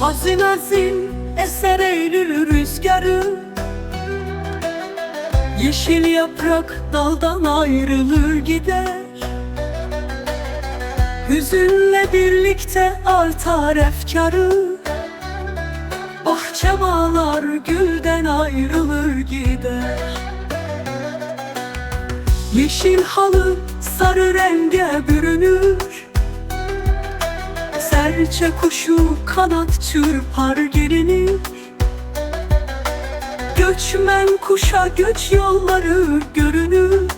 Hazin hazin eser Eylül rüzgarı Yeşil yaprak daldan ayrılır gider. Hüzünle birlikte artar efkarı. Bahçe bağlar gülden ayrılır gider. Yeşil halı sarı renge bürünür. Serçe kuşu kanat çırpar gelinir Göçmen kuşa göç yolları görünür.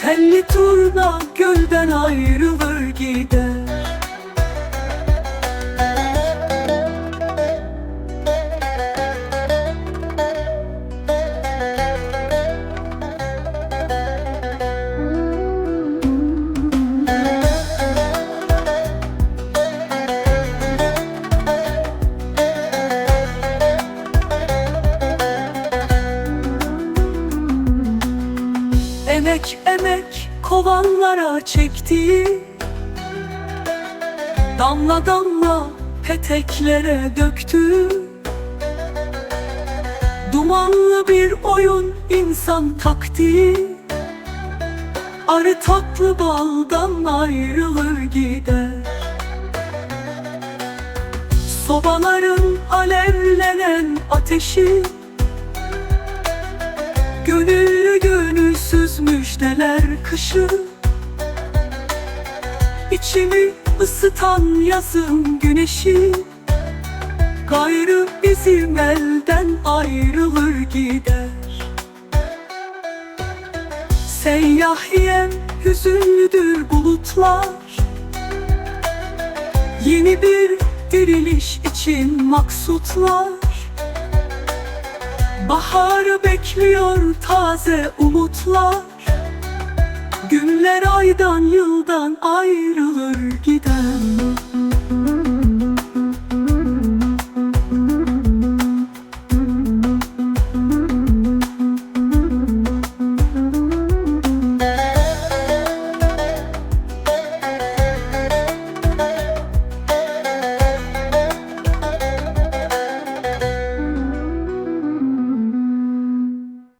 Telli turna gölden ayrılır gider Emek emek kovanlara çekti. Damla damla peteklere döktü. Dumanlı bir oyun insan taktiği Arı tatlı baldan ayrılır gider. Sobaların alevlenen ateşi Gönüllü gönülsüz müjdeler kışı? İçimi ısıtan yazın güneşi. Gayrı bizim elden ayrılır gider. Seyyahiyem hüzünlüdür bulutlar. Yeni bir diriliş için maksutlar Baharı bekliyor taze umutlar. Günler aydan yıldan ayrılır gider